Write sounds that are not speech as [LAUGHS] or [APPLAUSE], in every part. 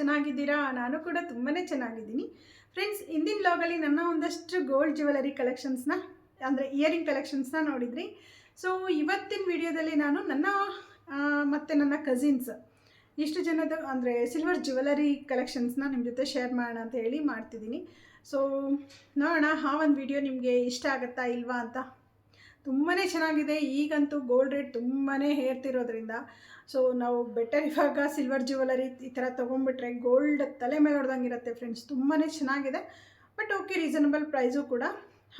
ಚೆನ್ನಾಗಿದ್ದೀರಾ? ನಾನು ಕೂಡ ತುಂಬಾ ಚೆನ್ನಾಗಿದ್ದೀನಿ. ಫ್ರೆಂಡ್ಸ್ ಇಂದಿನ ಲಾಗಲ್ಲಿ ನನ್ನ ಒಂದಷ್ಟು ಗೋಲ್ಡ್ ಜ್ಯುವೆಲರಿ ಕಲೆಕ್ಷನ್ಸ್ನ ಅಂದರೆ ಇಯರಿಂಗ್ ಕಲೆಕ್ಷನ್ಸ್ನ ನೋಡಿದ್ರಿ. ಸೊ ಇವತ್ತಿನ ವಿಡಿಯೋದಲ್ಲಿ ನಾನು ನನ್ನ ಮತ್ತು ನನ್ನ ಕಸಿನ್ಸ್ ಇಷ್ಟು ಜನದ, ಅಂದರೆ ಸಿಲ್ವರ್ ಜ್ಯುವೆಲರಿ ಕಲೆಕ್ಷನ್ಸ್ನ ನಿಮ್ಮ ಜೊತೆ ಶೇರ್ ಮಾಡೋಣ ಅಂತ ಹೇಳಿ ಮಾಡ್ತಿದ್ದೀನಿ. ಸೊ ನೋಡೋಣ, ಆ ಒಂದು ವಿಡಿಯೋ ನಿಮಗೆ ಇಷ್ಟ ಆಗುತ್ತಾ ಇಲ್ವಾ ಅಂತ. ತುಂಬಾ ಚೆನ್ನಾಗಿದೆ. ಈಗಂತೂ ಗೋಲ್ಡ್ ರೇಟ್ ತುಂಬಾ ಹೇರ್ತಿರೋದ್ರಿಂದ ಸೊ ನಾವು ಬೆಟರ್ ಇವಾಗ ಸಿಲ್ವರ್ ಜ್ಯುವೆಲರಿ ಈ ಥರ ತೊಗೊಂಡ್ಬಿಟ್ರೆ ಗೋಲ್ಡ್ ತಲೆ ಮೇಲೆ ಹೊಡೆದಂಗೆ ಇರುತ್ತೆ ಫ್ರೆಂಡ್ಸ್ ತುಂಬಾ ಚೆನ್ನಾಗಿದೆ ಬಟ್ ಓಕೆ ರೀಸನಬಲ್ ಪ್ರೈಸು ಕೂಡ.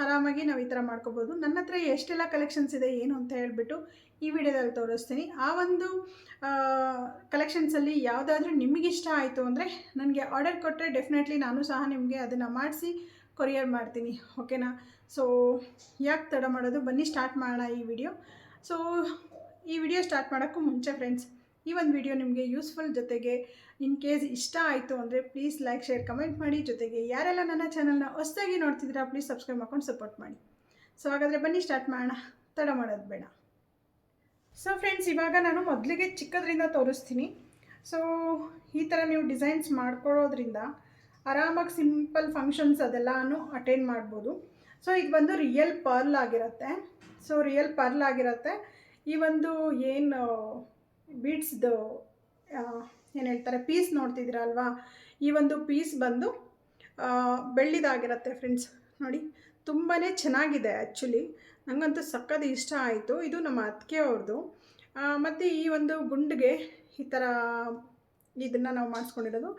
ಆರಾಮಾಗಿ ನಾವು ಈ ಥರ ಮಾಡ್ಕೋಬೋದು. ನನ್ನ ಹತ್ರ ಎಷ್ಟೆಲ್ಲ ಕಲೆಕ್ಷನ್ಸ್ ಇದೆ, ಏನು ಅಂತ ಹೇಳಿಬಿಟ್ಟು ಈ ವಿಡಿಯೋದಲ್ಲಿ ತೋರಿಸ್ತೀನಿ. ಆ ಒಂದು ಕಲೆಕ್ಷನ್ಸಲ್ಲಿ ಯಾವುದಾದ್ರೂ ನಿಮಗಿಷ್ಟ ಆಯಿತು ಅಂದರೆ, ನನಗೆ ಆರ್ಡರ್ ಕೊಟ್ಟರೆ ಡೆಫಿನೆಟ್ಲಿ ನಾನು ಸಹ ನಿಮಗೆ ಅದನ್ನು ಮಾಡಿಸಿ ಕೊರಿಯರ್ ಮಾಡ್ತೀನಿ, ಓಕೆನಾ? ಸೊ ಯಾಕೆ ತಡ ಮಾಡೋದು? ಬನ್ನಿ ಸ್ಟಾರ್ಟ್ ಮಾಡೋಣ ಈ ವಿಡಿಯೋ ಸೊ ಈ ವಿಡಿಯೋ ಸ್ಟಾರ್ಟ್ ಮಾಡೋಕ್ಕೂ ಮುಂಚೆ ಫ್ರೆಂಡ್ಸ್ ಈ ಒಂದು ವಿಡಿಯೋ ನಿಮಗೆ ಯೂಸ್ಫುಲ್ ಜೊತೆಗೆ ಇನ್ ಕೇಸ್ ಇಷ್ಟ ಆಯಿತು ಅಂದರೆ ಪ್ಲೀಸ್ ಲೈಕ್ ಶೇರ್ ಕಮೆಂಟ್ ಮಾಡಿ. ಜೊತೆಗೆ ಯಾರೆಲ್ಲ ನನ್ನ ಚಾನಲ್ನ ಹೊಸದಾಗಿ ನೋಡ್ತಿದ್ದೀರಾ ಪ್ಲೀಸ್ ಸಬ್ಸ್ಕ್ರೈಬ್ ಮಾಡ್ಕೊಂಡು ಸಪೋರ್ಟ್ ಮಾಡಿ. ಸೊ ಹಾಗಾದರೆ ಬನ್ನಿ ಸ್ಟಾರ್ಟ್ ಮಾಡೋಣ. ತಡ ಮಾಡೋದು ಬೇಡ. ಸೊ ಫ್ರೆಂಡ್ಸ್ ಇವಾಗ ನಾನು ಮೊದಲಿಗೆ ಚಿಕ್ಕದ್ರಿಂದ ತೋರಿಸ್ತೀನಿ. ಸೊ ಈ ಥರ ನೀವು ಡಿಸೈನ್ಸ್ ಮಾಡ್ಕೊಳ್ಳೋದ್ರಿಂದ ಆರಾಮಾಗಿ ಸಿಂಪಲ್ ಫಂಕ್ಷನ್ಸ್ ಅದೆಲ್ಲನೂ ಅಟೆಂಡ್ ಮಾಡ್ಬೋದು. ಸೊ ಇದು ಬಂದು ರಿಯಲ್ ಪರ್ಲ್ ಆಗಿರುತ್ತೆ. ಸೊ ರಿಯಲ್ ಪರ್ಲ್ ಆಗಿರುತ್ತೆ. ಈ ಒಂದು ಏನು ಬೀಡ್ಸ್ದು ಏನು ಹೇಳ್ತಾರೆ ಪೀಸ್ ನೋಡ್ತಿದ್ದೀರಲ್ವಾ? ಈ ಒಂದು ಪೀಸ್ ಬಂದು ಬೆಳ್ಳಿದಾಗಿರುತ್ತೆ ಫ್ರೆಂಡ್ಸ್ ನೋಡಿ ತುಂಬಾ ಚೆನ್ನಾಗಿದೆ ಆ್ಯಕ್ಚುಲಿ ನನಗಂತೂ ಸಕ್ಕದ ಇಷ್ಟ ಆಯಿತು. ಇದು ನಮ್ಮ ಅತ್ತಿಗೆ ಅವ್ರದ್ದು ಮತ್ತು ಈ ಒಂದು ಗುಂಡಿಗೆ ಈ ಥರ ಇದನ್ನು ನಾವು ಮಾಡಿಸ್ಕೊಂಡಿರೋದು.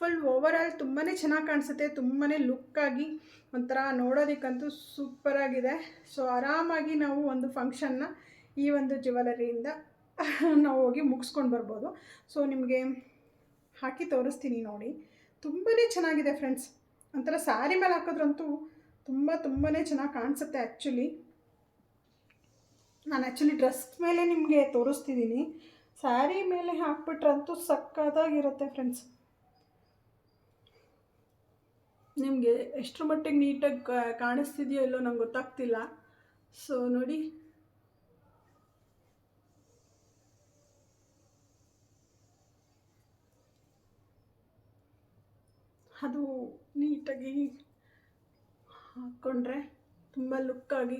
ಫುಲ್ ಓವರ್ ಆಲ್ ತುಂಬಾ ಚೆನ್ನಾಗಿ ಕಾಣಿಸುತ್ತೆ ತುಂಬಾ ಲುಕ್ಕಾಗಿ ಒಂಥರ ನೋಡೋದಕ್ಕಂತೂ ಸೂಪರಾಗಿದೆ ಸೊ ಆರಾಮಾಗಿ ನಾವು ಒಂದು ಫಂಕ್ಷನ್ನ ಈ ಒಂದು ಜ್ಯುವೆಲರಿಯಿಂದ [LAUGHS] ನಾವು ಹೋಗಿ ಮುಗಿಸ್ಕೊಂಡು ಬರ್ಬೋದು. ಸೊ ನಿಮಗೆ ಹಾಕಿ ತೋರಿಸ್ತೀನಿ ನೋಡಿ. ತುಂಬಾ ಚೆನ್ನಾಗಿದೆ ಫ್ರೆಂಡ್ಸ್ ಒಂಥರ ಸ್ಯಾರಿ ಮೇಲೆ ಹಾಕೋದ್ರಂತೂ ತುಂಬ ತುಂಬಾ ಚೆನ್ನಾಗಿ ಕಾಣಿಸುತ್ತೆ ಆ್ಯಕ್ಚುಲಿ ನಾನು ಆ್ಯಕ್ಚುಲಿ ಡ್ರೆಸ್ ಮೇಲೆ ನಿಮಗೆ ತೋರಿಸ್ತಿದ್ದೀನಿ ಸ್ಯಾರಿ ಮೇಲೆ ಹಾಕ್ಬಿಟ್ರಂತೂ ಸಕ್ಕತ್ತಾಗಿರುತ್ತೆ ಫ್ರೆಂಡ್ಸ್ ನಿಮಗೆ ಎಷ್ಟರ ಮಟ್ಟಿಗೆ ನೀಟಾಗಿ ಕಾಣಿಸ್ತಿದೆಯೋ ಇಲ್ಲೋ ನಂಗೆ ಗೊತ್ತಾಗ್ತಿಲ್ಲ. ಸೊ ನೋಡಿ. ಅದು ನೀಟಾಗಿ ಹಾಕ್ಕೊಂಡ್ರೆ ತುಂಬ ಲುಕ್ಕಾಗಿ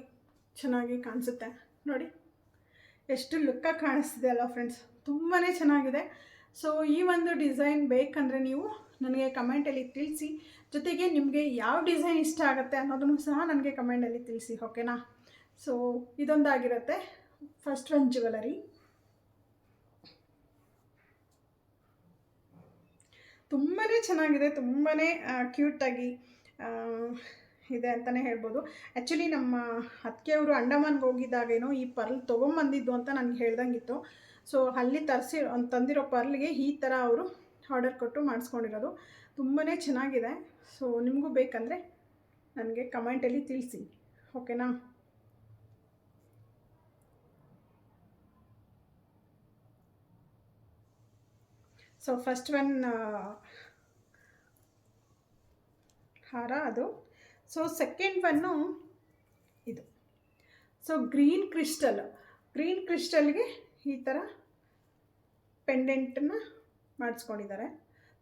ಚೆನ್ನಾಗಿ ಕಾಣಿಸುತ್ತೆ. ನೋಡಿ, ಎಷ್ಟು ಲುಕ್ಕಾಗಿ ಕಾಣಿಸ್ತಿದೆ ಅಲ್ಲ ಫ್ರೆಂಡ್ಸ್ ತುಂಬಾ ಚೆನ್ನಾಗಿದೆ. ಸೊ ಈ ಒಂದು ಡಿಸೈನ್ ಬೇಕಂದರೆ ನೀವು ನನಗೆ ಕಮೆಂಟಲ್ಲಿ ತಿಳಿಸಿ. ಜೊತೆಗೆ ನಿಮಗೆ ಯಾವ ಡಿಸೈನ್ ಇಷ್ಟ ಆಗುತ್ತೆ ಅನ್ನೋದನ್ನು ಸಹ ನನಗೆ ಕಮೆಂಟಲ್ಲಿ ತಿಳಿಸಿ ಓಕೆನಾ ಸೊ ಇದೊಂದಾಗಿರುತ್ತೆ. ಫಸ್ಟ್ ಒನ್ ಜ್ಯುವೆಲರಿ ತುಂಬಾ ಚೆನ್ನಾಗಿದೆ ತುಂಬಾ ಕ್ಯೂಟಾಗಿ ಇದೆ ಅಂತಲೇ ಹೇಳ್ಬೋದು. ಆ್ಯಕ್ಚುಲಿ ನಮ್ಮ ಅತ್ತಿಗೆಯವರು ಅಂಡಮಾನ್ಗೆ ಹೋಗಿದ್ದಾಗೇನೋ ಈ ಪರ್ಲ್ ತೊಗೊಂಬಂದಿದ್ದು ಅಂತ ನನಗೆ ಹೇಳ್ದಂಗಿತ್ತು. ಸೊ ಅಲ್ಲಿ ತರಿಸಿ ತಂದಿರೋ ಪರ್ಲ್ಗೆ ಈ ಥರ ಅವರು ಆರ್ಡರ್ ಕೊಟ್ಟು ಮಾಡಿಸ್ಕೊಂಡಿರೋದು. ತುಂಬಾ ಚೆನ್ನಾಗಿದೆ. ಸೊ ನಿಮಗೂ ಬೇಕಂದರೆ ನನಗೆ ಕಮೆಂಟಲ್ಲಿ ತಿಳಿಸಿ. ಓಕೆನಾ ಸೊ ಫಸ್ಟ್ ಒನ್ ಹಾರ ಅದು. ಸೊ ಸೆಕೆಂಡ್ ಒನ್ನು ಇದು. ಸೊ ಗ್ರೀನ್ ಕ್ರಿಸ್ಟಲ್ ಗ್ರೀನ್ ಕ್ರಿಸ್ಟಲ್ಗೆ ಈ ಥರ ಪೆಂಡೆಂಟನ್ನು ಮಾಡಿಸ್ಕೊಂಡಿದ್ದಾರೆ.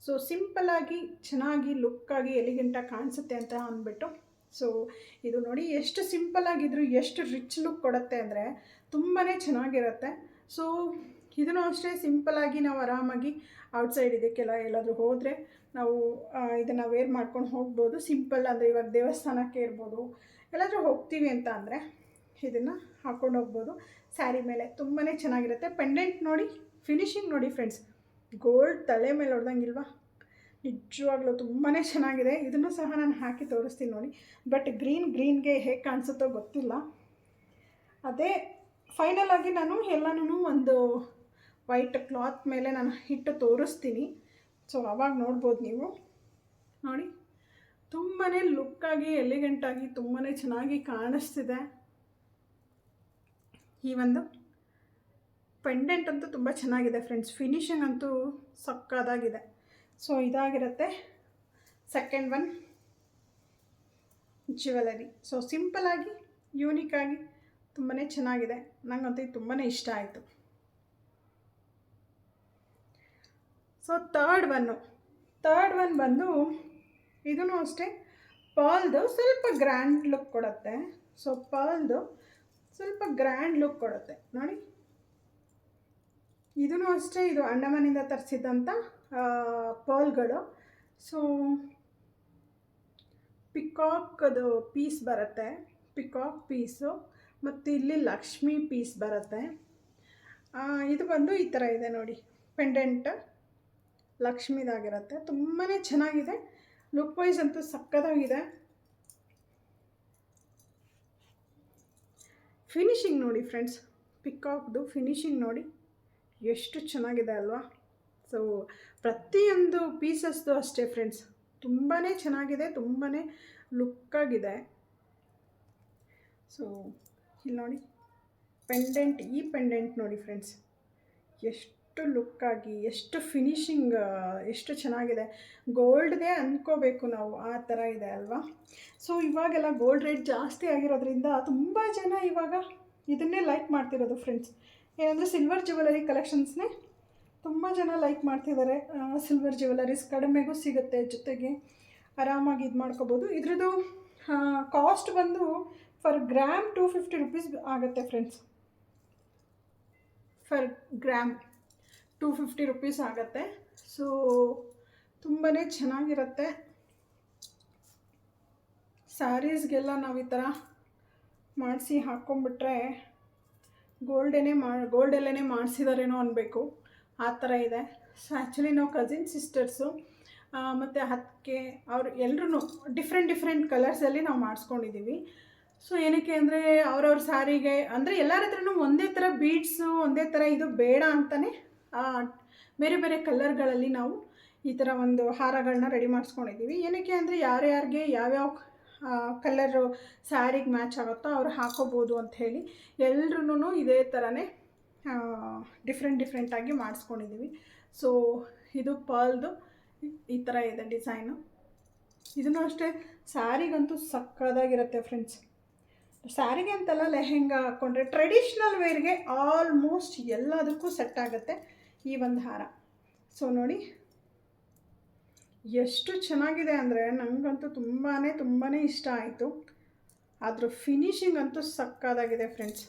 ಸೊ ಸಿಂಪಲ್ಲಾಗಿ ಚೆನ್ನಾಗಿ ಲುಕ್ಕಾಗಿ ಎಲಿಗೆಂಟಾಗಿ ಕಾಣಿಸುತ್ತೆ ಅಂತ ಅಂದ್ಬಿಟ್ಟು ಸೊ ಇದು ನೋಡಿ ಎಷ್ಟು ಸಿಂಪಲ್ಲಾಗಿದ್ರು ಎಷ್ಟು ರಿಚ್ ಲುಕ್ ಕೊಡುತ್ತೆ ಅಂದರೆ ತುಂಬಾ ಚೆನ್ನಾಗಿರುತ್ತೆ. ಸೊ ಇದನ್ನು ಅಷ್ಟೇ ಸಿಂಪಲ್ಲಾಗಿ ನಾವು ಆರಾಮಾಗಿ ಔಟ್ಸೈಡ್ ಇದಕ್ಕೆಲ್ಲ ಎಲ್ಲಾದರೂ ಹೋದರೆ ನಾವು ಇದನ್ನು ವೇರ್ ಮಾಡ್ಕೊಂಡು ಹೋಗ್ಬೋದು. ಸಿಂಪಲ್ ಅಂದರೆ ಇವಾಗ ದೇವಸ್ಥಾನಕ್ಕೆ ಇರ್ಬೋದು. ಎಲ್ಲಾದರೂ ಹೋಗ್ತೀವಿ ಅಂತ ಅಂದರೆ ಇದನ್ನು ಹಾಕ್ಕೊಂಡು ಹೋಗ್ಬೋದು. ಸ್ಯಾರಿ ಮೇಲೆ ತುಂಬಾ ಚೆನ್ನಾಗಿರುತ್ತೆ. ಪೆಂಡೆಂಟ್ ನೋಡಿ ಫಿನಿಶಿಂಗ್ ನೋಡಿ ಫ್ರೆಂಡ್ಸ್ ಗೋಲ್ಡ್ ತಲೆ ಮೇಲೆ ಹೊಡೆದಂಗಿಲ್ವಾ? ನಿಜವಾಗ್ಲೂ ತುಂಬಾ ಚೆನ್ನಾಗಿದೆ. ಇದನ್ನು ಸಹ ನಾನು ಹಾಕಿ ತೋರಿಸ್ತೀನಿ ನೋಡಿ. ಬಟ್ ಗ್ರೀನ್ ಗ್ರೀನ್ಗೆ ಹೇಗೆ ಕಾಣಿಸುತ್ತೋ ಗೊತ್ತಿಲ್ಲ. ಅದೇ ಫೈನಲ್ ಆಗಿ ನಾನು ಎಲ್ಲನೂ ಒಂದು ವೈಟ್ ಕ್ಲಾತ್ ಮೇಲೆ ನಾನು ಹಿಟ್ಟು ತೋರಿಸ್ತೀನಿ. ಸೊ ಅವಾಗ ನೋಡ್ಬೋದು ನೀವು. ನೋಡಿ ತುಂಬಾ ಲುಕ್ಕಾಗಿ ಎಲಿಗೆಂಟಾಗಿ ತುಂಬಾ ಚೆನ್ನಾಗಿ ಕಾಣಿಸ್ತಿದೆ. ಈ ಒಂದು ಪೆಂಡೆಂಟ್ ಅಂತೂ ತುಂಬ ಚೆನ್ನಾಗಿದೆ ಫ್ರೆಂಡ್ಸ್ ಫಿನಿಶಿಂಗ್ ಅಂತೂ ಸಕ್ಕದಾಗಿದೆ ಸೊ ಇದಾಗಿರುತ್ತೆ ಸೆಕೆಂಡ್ ಒನ್ ಜ್ಯುವೆಲರಿ ಸೊ ಸಿಂಪಲಾಗಿ ಯೂನಿಕ್ಕಾಗಿ ತುಂಬಾ ಚೆನ್ನಾಗಿದೆ. ನನಗಂತೂ ಇದು ತುಂಬಾ ಇಷ್ಟ ಆಯಿತು. So third one third one ಬಂದು ಇದೂ ಅಷ್ಟೇ. ಪರ್ಲ್ದು ಸ್ವಲ್ಪ ಗ್ರ್ಯಾಂಡ್ ಲುಕ್ ಕೊಡುತ್ತೆ. ಸೊ ಪರ್ಲ್ದು ಸ್ವಲ್ಪ ಗ್ರ್ಯಾಂಡ್ ಲುಕ್ ಕೊಡುತ್ತೆ. ನೋಡಿ. ಇದೂ ಅಷ್ಟೇ ಇದು ಅಂಡಮಾನಿಂದ ತರಿಸಿದಂಥ ಪರ್ಲ್ಗಳು. ಸೊ ಪಿಕಾಕ್ದು ಪೀಸ್ ಬರುತ್ತೆ. ಪಿಕಾಕ್ ಪೀಸು ಮತ್ತು ಇಲ್ಲಿ ಲಕ್ಷ್ಮಿ ಪೀಸ್ ಬರುತ್ತೆ. ಇದು ಬಂದು ಈ ಥರ ಇದೆ ನೋಡಿ. ಪೆಂಡೆಂಟ್ ಲಕ್ಷ್ಮಿದಾಗಿರುತ್ತೆ. ತುಂಬಾ ಚೆನ್ನಾಗಿದೆ. ಲುಕ್ ವೈಸ್ ಅಂತೂ ಸಕ್ಕತ್ತಾಗಿದೆ ಫಿನಿಶಿಂಗ್ ನೋಡಿ ಫ್ರೆಂಡ್ಸ್ ಪಿಕಾಕ್ದು ಫಿನಿಶಿಂಗ್ ನೋಡಿ. ಎಷ್ಟು ಚೆನ್ನಾಗಿದೆ ಅಲ್ವಾ? ಸೊ ಪ್ರತಿಯೊಂದು ಪೀಸಸ್ದು ಅಷ್ಟೇ ಫ್ರೆಂಡ್ಸ್ ತುಂಬಾ ಚೆನ್ನಾಗಿದೆ ತುಂಬಾ ಲುಕ್ಕಾಗಿದೆ ಸೊ ಇಲ್ಲಿ ನೋಡಿ. ಪೆಂಡೆಂಟ್ ಈ ಪೆಂಡೆಂಟ್ ನೋಡಿ ಫ್ರೆಂಡ್ಸ್ ಎಷ್ಟು ಲುಕ್ಕಾಗಿ ಎಷ್ಟು ಫಿನಿಶಿಂಗ್ ಎಷ್ಟು ಚೆನ್ನಾಗಿದೆ. ಗೋಲ್ಡ್ಗೆ ಅಂದ್ಕೋಬೇಕು ನಾವು, ಆ ಥರ ಇದೆ ಅಲ್ವಾ? ಸೊ ಇವಾಗೆಲ್ಲ ಗೋಲ್ಡ್ ರೇಟ್ ಜಾಸ್ತಿ ಆಗಿರೋದ್ರಿಂದ ತುಂಬ ಜನ ಇವಾಗ ಇದನ್ನೇ ಲೈಕ್ ಮಾಡ್ತಿರೋದು ಫ್ರೆಂಡ್ಸ್ ಏನಂದರೆ ಸಿಲ್ವರ್ ಜ್ಯುವೆಲರಿ ಕಲೆಕ್ಷನ್ಸ್ನೇ ತುಂಬ ಜನ ಲೈಕ್ ಮಾಡ್ತಿದ್ದಾರೆ ಸಿಲ್ವರ್ ಜ್ಯುವೆಲರೀಸ್ ಕಡಿಮೆಗೂ ಸಿಗುತ್ತೆ. ಜೊತೆಗೆ ಆರಾಮಾಗಿ ಇದು ಮಾಡ್ಕೋಬೋದು. ಇದ್ರದ್ದು ಕಾಸ್ಟ್ ಬಂದು per gram two fifty rupees ಆಗುತ್ತೆ friends per gram two fifty rupees ಆಗುತ್ತೆ. ಸೊ ತುಂಬಾ ಚೆನ್ನಾಗಿರುತ್ತೆ. ಸ್ಯಾರೀಸ್ಗೆಲ್ಲ ನಾವು ಈ ಥರ ಮಾಡಿಸಿ ಹಾಕ್ಕೊಂಬಿಟ್ರೆ ಗೋಲ್ಡೇನೆ ಮಾ ಗೋಲ್ಡಲ್ಲೇ ಮಾಡಿಸಿದಾರೇನೋ ಅನ್ನಬೇಕು ಆ ಥರ ಇದೆ. ಸೊ ಆ್ಯಕ್ಚುಲಿ ನಾವು ಕಸಿನ್ ಸಿಸ್ಟರ್ಸು ಮತ್ತು ಹತ್ತಿಗೆ ಅವ್ರು ಎಲ್ಲರೂ ಡಿಫ್ರೆಂಟ್ ಡಿಫ್ರೆಂಟ್ ಕಲರ್ಸಲ್ಲಿ ನಾವು ಮಾಡಿಸ್ಕೊಂಡಿದ್ದೀವಿ ಸೊ ಏನಕ್ಕೆ ಅಂದರೆ ಅವ್ರವ್ರ ಸಾರಿಗೆ, ಅಂದರೆ ಎಲ್ಲರ ಹತ್ರನೂ ಒಂದೇ ಥರ ಬೀಡ್ಸು ಒಂದೇ ಥರ ಇದು ಬೇಡ ಅಂತಲೇ ಬೇರೆ ಬೇರೆ ಕಲರ್ಗಳಲ್ಲಿ ನಾವು ಈ ಥರ ಒಂದು ಹಾರಗಳನ್ನ ರೆಡಿ ಮಾಡಿಸ್ಕೊಂಡಿದ್ದೀವಿ ಏನಕ್ಕೆ ಅಂದರೆ ಯಾರ್ಯಾರಿಗೆ ಯಾವ್ಯಾವ ಕಲರು ಸ್ಯಾರಿಗೆ ಮ್ಯಾಚ್ ಆಗುತ್ತೋ ಅವ್ರು ಹಾಕೋಬೋದು ಅಂತ ಹೇಳಿ ಎಲ್ರೂ ಇದೇ ಥರನೇ ಡಿಫ್ರೆಂಟ್ ಡಿಫ್ರೆಂಟಾಗಿ ಮಾಡಿಸ್ಕೊಂಡಿದ್ದೀವಿ ಸೊ ಇದು ಪರ್ಲ್ದು ಈ ಥರ ಇದೆ ಡಿಸೈನು ಇದನ್ನು ಅಷ್ಟೇ ಸ್ಯಾರಿಗಂತೂ ಸಕ್ಕದಾಗಿರುತ್ತೆ ಫ್ರೆಂಡ್ಸ್ ಸ್ಯಾರಿಗೆ ಅಂತೆಲ್ಲ ಲೆಹೆಂಗಾ ಹಾಕ್ಕೊಂಡ್ರೆ ಟ್ರೆಡಿಷ್ನಲ್ ವೇರ್ಗೆ ಆಲ್ಮೋಸ್ಟ್ ಎಲ್ಲದಕ್ಕೂ ಸೆಟ್ ಆಗುತ್ತೆ ಈ ಒಂದು ಹಾರ. ಸೊ ನೋಡಿ ಎಷ್ಟು ಚೆನ್ನಾಗಿದೆ ಅಂದರೆ ನನಗಂತೂ ತುಂಬಾ ತುಂಬಾ ಇಷ್ಟ ಆಯಿತು. ಅದ್ರ ಫಿನಿಶಿಂಗ್ ಅಂತೂ ಸಕ್ಕದಾಗಿದೆ ಫ್ರೆಂಡ್ಸ್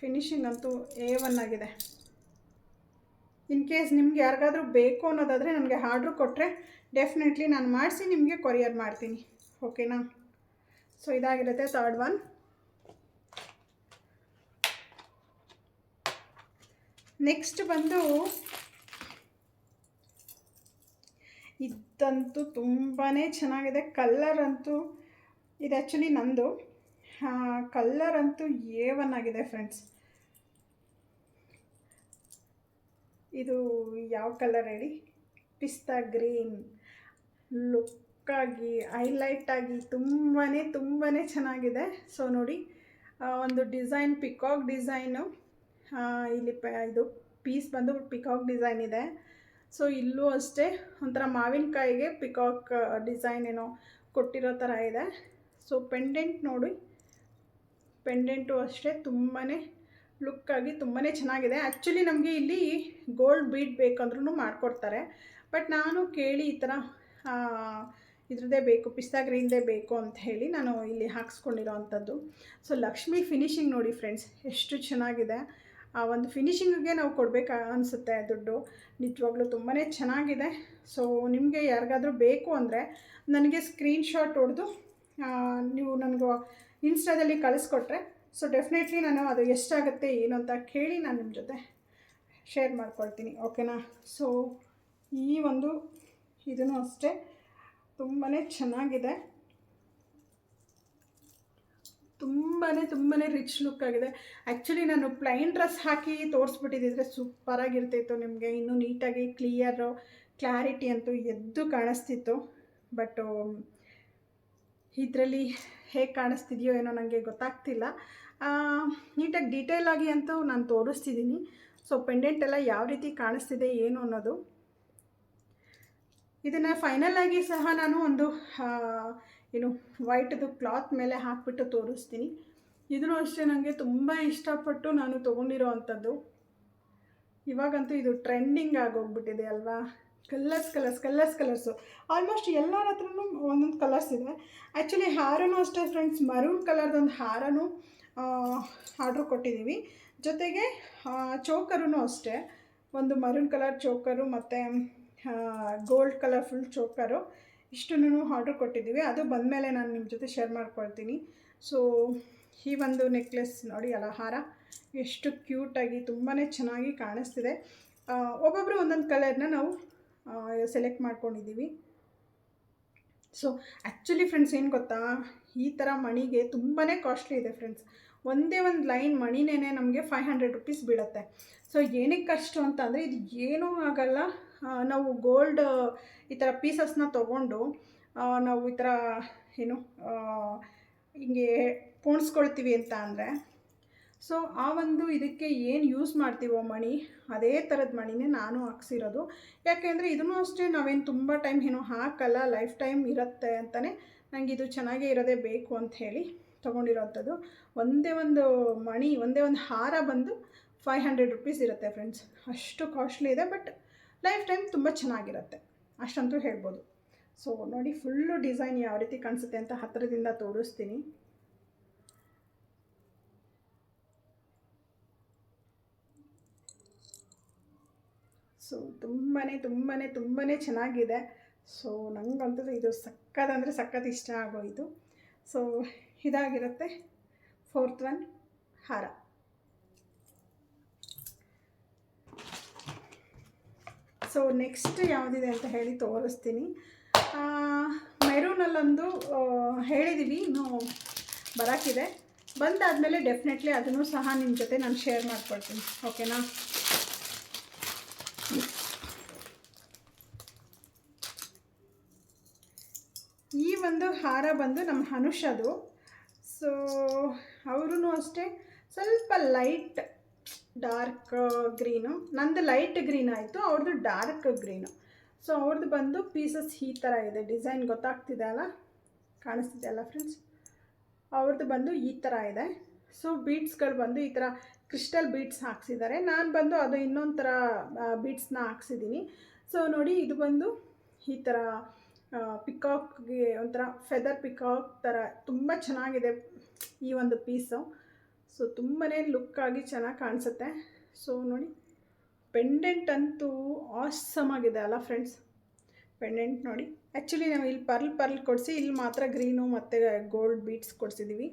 ಫಿನಿಶಿಂಗ್ ಅಂತೂ ಎ ಒನ್ ಆಗಿದೆ. ಇನ್ ಕೇಸ್ ನಿಮ್ಗೆ ಯಾರಿಗಾದ್ರೂ ಬೇಕು ಅನ್ನೋದಾದರೆ ನನಗೆ ಆರ್ಡ್ರ್ ಕೊಟ್ಟರೆ ಡೆಫಿನೆಟ್ಲಿ ನಾನು ಮಾಡಿಸಿ ನಿಮಗೆ ಕೊರಿಯರ್ ಮಾಡ್ತೀನಿ. ಓಕೆನಾ ಸೊ ಇದಾಗಿರುತ್ತೆ ಥರ್ಡ್ ಒನ್ ನೆಕ್ಸ್ಟ್ ಬಂದು ಇದಂತೂ ತುಂಬಾ ಚೆನ್ನಾಗಿದೆ. ಕಲ್ಲರ್ ಅಂತೂ ಇದು ಆ್ಯಕ್ಚುಲಿ ನಂದು. ಕಲ್ಲರ್ ಅಂತೂ ಎ ಒನ್ ಆಗಿದೆ ಫ್ರೆಂಡ್ಸ್ ಇದು ಯಾವ ಕಲರ್ ಹೇಳಿ? ಪಿಸ್ತಾ ಗ್ರೀನ್. ಲುಕ್ಕಾಗಿ ಹೈಲೈಟಾಗಿ ತುಂಬಾ ತುಂಬಾ ಚೆನ್ನಾಗಿದೆ. ಸೊ ನೋಡಿ ಒಂದು ಡಿಸೈನ್ ಪಿಕಾಕ್ ಡಿಸೈನು ಇಲ್ಲಿ ಪ, ಇದು ಪೀಸ್ ಬಂದು ಪಿಕಾಕ್ ಡಿಸೈನ್ ಇದೆ. ಸೊ ಇಲ್ಲೂ ಅಷ್ಟೇ ಒಂಥರ ಮಾವಿನಕಾಯಿಗೆ ಪಿಕಾಕ್ ಡಿಸೈನ್ ಏನೋ ಕೊಟ್ಟಿರೋ ಥರ ಇದೆ. ಸೊ ಪೆಂಡೆಂಟ್ ನೋಡಿ ಪೆಂಡೆಂಟು ಅಷ್ಟೇ ತುಂಬಾ ಲುಕ್ಕಾಗಿ ತುಂಬಾ ಚೆನ್ನಾಗಿದೆ. ಆ್ಯಕ್ಚುಲಿ ನಮಗೆ ಇಲ್ಲಿ ಗೋಲ್ಡ್ ಬೀಟ್ ಬೇಕಂದ್ರೂ ಮಾಡಿಕೊಡ್ತಾರೆ. ಬಟ್ ನಾನು ಕೇಳಿ ಈ ಥರ ಇದ್ರದ್ದೇ ಬೇಕು, ಪಿಸ್ತಾ ಗ್ರೀನ್ದೇ ಬೇಕು ಅಂತ ಹೇಳಿ ನಾನು ಇಲ್ಲಿ ಹಾಕ್ಸ್ಕೊಂಡಿರೋ ಅಂಥದ್ದು. ಸೊ ಲಕ್ಷ್ಮಿ ಫಿನಿಶಿಂಗ್ ನೋಡಿ ಫ್ರೆಂಡ್ಸ್ ಎಷ್ಟು ಚೆನ್ನಾಗಿದೆ. ಆ ಒಂದು ಫಿನಿಶಿಂಗಿಗೆ ನಾವು ಕೊಡಬೇಕು ಅನಿಸುತ್ತೆ ದುಡ್ಡು. ನಿಜವಾಗ್ಲೂ ತುಂಬಾ ಚೆನ್ನಾಗಿದೆ. ಸೊ ನಿಮಗೆ ಯಾರಿಗಾದರೂ ಬೇಕು ಅಂದರೆ ನನಗೆ ಸ್ಕ್ರೀನ್ಶಾಟ್ ಹೊಡೆದು ನೀವು ನನಗೆ ಇನ್ಸ್ಟಾದಲ್ಲಿ ಕಳಿಸ್ಕೊಟ್ರೆ. ಸೊ ಡೆಫಿನೆಟ್ಲಿ ನಾನು ಅದು ಎಷ್ಟಾಗುತ್ತೆ, ಏನು ಅಂತ ಕೇಳಿ ನಾನು ನಿಮ್ಮ ಜೊತೆ ಶೇರ್ ಮಾಡ್ಕೊಳ್ತೀನಿ ಓಕೆನಾ ಸೊ ಈ ಒಂದು ಇದೂ ಅಷ್ಟೇ. ತುಂಬಾ ಚೆನ್ನಾಗಿದೆ. ತುಂಬಾ ತುಂಬಾ ರಿಚ್ ಲುಕ್ ಆಗಿದೆ. ಆ್ಯಕ್ಚುಲಿ ನಾನು ಪ್ಲೈನ್ ಡ್ರೆಸ್ ಹಾಕಿ ತೋರಿಸ್ಬಿಟ್ಟಿದ್ದಿದ್ರೆ ಸೂಪರಾಗಿರ್ತಿತ್ತು ನಿಮಗೆ. ಇನ್ನೂ ನೀಟಾಗಿ ಕ್ಲಿಯರು ಕ್ಲಾರಿಟಿ ಅಂತೂ ಎದ್ದು ಕಾಣಿಸ್ತಿತ್ತು. ಬಟ್ ಇದರಲ್ಲಿ ಹೇಗೆ ಕಾಣಿಸ್ತಿದೆಯೋ ಏನೋ ನನಗೆ ಗೊತ್ತಾಗ್ತಿಲ್ಲ. ನೀಟಾಗಿ ಡೀಟೇಲ್ ಆಗಿ ಅಂತೂ ನಾನು ತೋರಿಸ್ತಿದ್ದೀನಿ. ಸೊ ಪೆಂಡೆಂಟ್ ಎಲ್ಲ ಯಾವ ರೀತಿ ಕಾಣಿಸ್ತಿದೆ ಏನು ಅನ್ನೋದು. ಇದನ್ನು ಫೈನಲ್ ಆಗಿ ಸಹ ನಾನು ಒಂದು ಏನು ವೈಟ್ದು ಕ್ಲಾತ್ ಮೇಲೆ ಹಾಕ್ಬಿಟ್ಟು ತೋರಿಸ್ತೀನಿ. ಇದನ್ನು ಅಷ್ಟೇ ನನಗೆ ತುಂಬ ಇಷ್ಟಪಟ್ಟು ನಾನು ತೊಗೊಂಡಿರೋ ಅಂಥದ್ದು. ಇವಾಗಂತೂ ಇದು ಟ್ರೆಂಡಿಂಗ್ ಆಗೋಗ್ಬಿಟ್ಟಿದೆ ಅಲ್ವಾ? Colours colours colours, colours. Almost ಎಲ್ಲರ ಹತ್ರನೂ ಒಂದೊಂದು ಕಲರ್ಸ್ ಇದೆ. ಆ್ಯಕ್ಚುಲಿ ಹಾರನೂ ಅಷ್ಟೇ ಫ್ರೆಂಡ್ಸ್, ಮರೂನ್ ಕಲರ್ದೊಂದು ಹಾರನೂ ಆರ್ಡ್ರ್ ಕೊಟ್ಟಿದ್ದೀವಿ. ಜೊತೆಗೆ ಚೋಕರೂ ಅಷ್ಟೇ. ಒಂದು ಮರೂನ್ ಕಲರ್ ಚೋಕರು ಮತ್ತು ಗೋಲ್ಡ್ ಕಲರ್ ಫುಲ್ ಚೋಕರು ಇಷ್ಟನ್ನು ಆರ್ಡ್ರ್ ಕೊಟ್ಟಿದ್ದೀವಿ. ಅದು ಬಂದಮೇಲೆ ನಾನು ನಿಮ್ಮ ಜೊತೆ ಶೇರ್ ಮಾಡ್ಕೊಳ್ತೀನಿ. ಸೊ ಈ ಒಂದು ನೆಕ್ಲೆಸ್ ನೋಡಿ ಅಲಹಾರ ಹಾರ ಎಷ್ಟು ಕ್ಯೂಟಾಗಿ ತುಂಬಾ ಚೆನ್ನಾಗಿ ಕಾಣಿಸ್ತಿದೆ. ಒಬ್ಬೊಬ್ಬರು ಒಂದೊಂದು ಕಲರ್ನ ನಾವು ಸೆಲೆಕ್ಟ್ ಮಾಡ್ಕೊಂಡಿದ್ದೀವಿ. ಸೊ ಆ್ಯಕ್ಚುಲಿ ಫ್ರೆಂಡ್ಸ್ ಏನು ಗೊತ್ತಾ? ಈ ಥರ ಮಣಿಗೆ ತುಂಬಾ ಕಾಸ್ಟ್ಲಿ ಇದೆ ಫ್ರೆಂಡ್ಸ್ ಒಂದೇ ಒಂದು ಲೈನ್ ಮಣಿನೇ ನಮಗೆ ಫೈವ್ ಹಂಡ್ರೆಡ್ ರುಪೀಸ್ ಬೀಳುತ್ತೆ. ಸೊ ಏನಕ್ಕೆ ಕಷ್ಟ ಅಂತ ಅಂದರೆ, ಇದು ಏನೂ ಆಗಲ್ಲ. ನಾವು ಗೋಲ್ಡ್ ಈ ಥರ ಪೀಸಸ್ನ ತೊಗೊಂಡು ನಾವು ಈ ಥರ ಏನು ಹಿಂಗೆ ಪೋಣಿಸ್ಕೊಳ್ತೀವಿ ಅಂತ ಅಂದರೆ? ಸೊ ಆ ಒಂದು ಇದಕ್ಕೆ ಏನು ಯೂಸ್ ಮಾಡ್ತೀವೋ ಮಣಿ, ಅದೇ ಥರದ ಮಣಿನೇ ನಾನು ಹಾಕ್ಸಿರೋದು. ಯಾಕೆಂದರೆ ಇದನ್ನು ಅಷ್ಟೇ ನಾವೇನು ತುಂಬ ಟೈಮ್ ಏನೋ ಹಾಕಲ್ಲ ಲೈಫ್ ಟೈಮ್ ಇರುತ್ತೆ ಅಂತಲೇ ನನಗೆ ಇದು ಚೆನ್ನಾಗೇ ಇರೋದೇ ಬೇಕು ಅಂತ ಹೇಳಿ ತೊಗೊಂಡಿರೋವಂಥದ್ದು ಒಂದೇ ಒಂದು ಮಣಿ, ಒಂದೇ ಒಂದು ಹಾರ ಬಂದು ಫೈವ್ ಹಂಡ್ರೆಡ್ ರುಪೀಸ್ ಇರುತ್ತೆ ಫ್ರೆಂಡ್ಸ್ ಅಷ್ಟು ಕಾಸ್ಟ್ಲಿ ಇದೆ ಬಟ್ ಲೈಫ್ ಟೈಮ್ ತುಂಬ ಚೆನ್ನಾಗಿರುತ್ತೆ. ಅಷ್ಟಂತೂ ಹೇಳ್ಬೋದು. ಸೊ ನೋಡಿ ಫುಲ್ಲು ಡಿಸೈನ್ ಯಾವ ರೀತಿ ಕಾಣಿಸುತ್ತೆ ಅಂತ ಹತ್ತಿರದಿಂದ ತೋರಿಸ್ತೀನಿ. ಸೊ ತುಂಬಾ ತುಂಬಾ ತುಂಬಾ ಚೆನ್ನಾಗಿದೆ. ಸೊ ನನಗಂತೂ ಇದು ಸಕ್ಕತ್ತಂದರೆ ಸಖತ್ ಇಷ್ಟ ಆಗೋಯಿತು. ಸೊ ಇದಾಗಿರುತ್ತೆ ಫೋರ್ತ್ ಒನ್, ಹಾರ. ಸೊ ನೆಕ್ಸ್ಟ್ ಯಾವುದಿದೆ ಅಂತ ಹೇಳಿ ತೋರಿಸ್ತೀನಿ. ಮೆರೂನಲ್ಲೊಂದು ಹೇಳಿದ್ದೀವಿ ಇನ್ನೂ ಬರೋಕ್ಕಿದೆ. ಬಂದಾದಮೇಲೆ ಡೆಫಿನೆಟ್ಲಿ ಅದನ್ನು ಸಹ ನಿಮ್ಮ ಜೊತೆ ನಾನು ಶೇರ್ ಮಾಡ್ಕೊಳ್ತೀನಿ. ಓಕೆನಾ ಈ ಒಂದು ಹಾರ ಬಂದು ನಮ್ಮ ಹನುಷದು ಸೊ ಅವರೂ ಅಷ್ಟೇ ಸ್ವಲ್ಪ ಲೈಟ್ ಡಾರ್ಕ್ ಗ್ರೀನು ನಂದು ಲೈಟ್ ಗ್ರೀನ್ ಆಯಿತು ಅವ್ರದ್ದು ಡಾರ್ಕ್ ಗ್ರೀನು ಸೊ ಅವ್ರದ್ದು ಬಂದು ಪೀಸಸ್ ಈ ಥರ ಇದೆ. ಡಿಸೈನ್ ಗೊತ್ತಾಗ್ತಿದೆ ಅಲ್ಲ? ಕಾಣಿಸ್ತಿದೆ ಅಲ್ಲ ಫ್ರೆಂಡ್ಸ್ ಅವ್ರದ್ದು ಬಂದು ಈ ಥರ ಇದೆ. ಸೊ ಬೀಟ್ಸ್ಗಳು ಬಂದು ಈ ಥರ ಕ್ರಿಸ್ಟಲ್ ಬೀಟ್ಸ್ ಹಾಕ್ಸಿದ್ದಾರೆ. ನಾನು ಬಂದು ಅದು ಇನ್ನೊಂದು ಥರ ಬೀಟ್ಸ್ನ ಹಾಕ್ಸಿದ್ದೀನಿ ಸೊ ನೋಡಿ, ಇದು ಬಂದು ಈ ಥರ ಪಿಕಾಕ್ಗೆ ಒಂಥರ ಫೆದರ್ ಪಿಕಾಕ್ ಥರ ತುಂಬ ಚೆನ್ನಾಗಿದೆ ಈ ಒಂದು ಪೀಸು ಸೊ ತುಂಬಾ ಲುಕ್ಕಾಗಿ ಚೆನ್ನಾಗಿ ಕಾಣಿಸುತ್ತೆ. ಸೊ ನೋಡಿ ಪೆಂಡೆಂಟ್ ಅಂತೂ ಆಸಮ್ ಆಗಿದೆ ಅಲ್ಲ ಫ್ರೆಂಡ್ಸ್ ಪೆಂಡೆಂಟ್ ನೋಡಿ ಆ್ಯಕ್ಚುಲಿ ನಾವು ಇಲ್ಲಿ ಪರ್ಲ್ ಪರ್ಲ್ ಕೊಡಿಸಿ, ಇಲ್ಲಿ ಮಾತ್ರ ಗ್ರೀನು ಮತ್ತು ಗೋಲ್ಡ್ ಬೀಟ್ಸ್ ಕೊಡಿಸಿದ್ದೀವಿ